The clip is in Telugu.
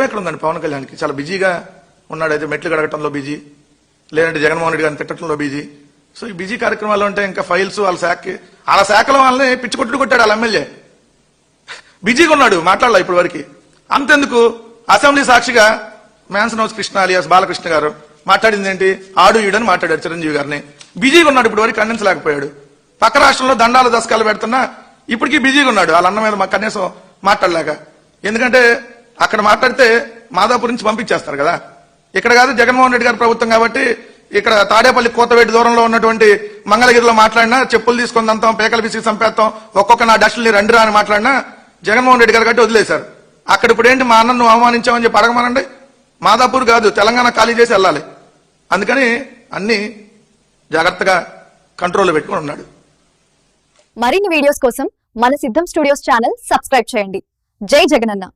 టైం ఎక్కడ ఉందండి పవన్ కళ్యాణ్కి. చాలా బిజీగా ఉన్నాడు. అయితే మెట్లు గడగటంలో బిజీ. లేదంటే జగన్మోహన్ రెడ్డి గారిని తిట్టడంలో బిజీ. సో ఈ బిజీ కార్యక్రమాలు ఉంటే ఇంకా ఫైల్స్ వాళ్ళ శాఖకి వాళ్ళ శాఖలో వాళ్ళని పిచ్చి కొట్టుడు కొట్టాడు వాళ్ళ ఎమ్మెల్యే. బిజీగా ఉన్నాడు. మాట్లాడాల ఇప్పటి వరకు అంతెందుకు? అసెంబ్లీ సాక్షిగా Mansion House Krishna alias Balakrishna garu మాట్లాడింది ఏంటి? ఆడు ఈడని మాట్లాడాడు చిరంజీవి గారిని. బిజీగా ఉన్నాడు ఇప్పుడు వరకు ఖండించలేకపోయాడు పక్క రాష్ట్రంలో దండాల దశకాలు పెడుతున్నా ఇప్పటికీ బిజీగా ఉన్నాడు. వాళ్ళ అన్న మీద మా కనీసం మాట్లాడలేక. ఎందుకంటే అక్కడ మాట్లాడితే మాదాపూర్ నుంచి పంపించేస్తారు కదా. ఇక్కడ కాదు జగన్మోహన్ రెడ్డి గారి ప్రభుత్వం కాబట్టి ఇక్కడ తాడేపల్లి కోతవేటి దూరంలో ఉన్నటువంటి మంగళగిరిలో మాట్లాడినా చెప్పులు తీసుకొని దంతాం పేకలు పిసికి సంపేస్తాం ఒక్కొక్క నా డస్టుల్ని రండి రా అని మాట్లాడినా జగన్మోహన్ రెడ్డి గారు కట్టి వదిలేశారు. అక్కడ ఇప్పుడు ఏంటి మా అన్నను అవమానించామని చెప్పి అడగమనండి? మాదాపూర్ కాదు తెలంగాణ ఖాళీ చేసి వెళ్ళాలి. అందుకని అన్ని జాగ్రత్తగా కంట్రోల్లో పెట్టుకుని ఉన్నాడు. మరిన్ని వీడియోస్ కోసం మన సిద్ధం స్టూడియోస్ ఛానల్ సబ్స్క్రైబ్ చేయండి. జై జగనన్న.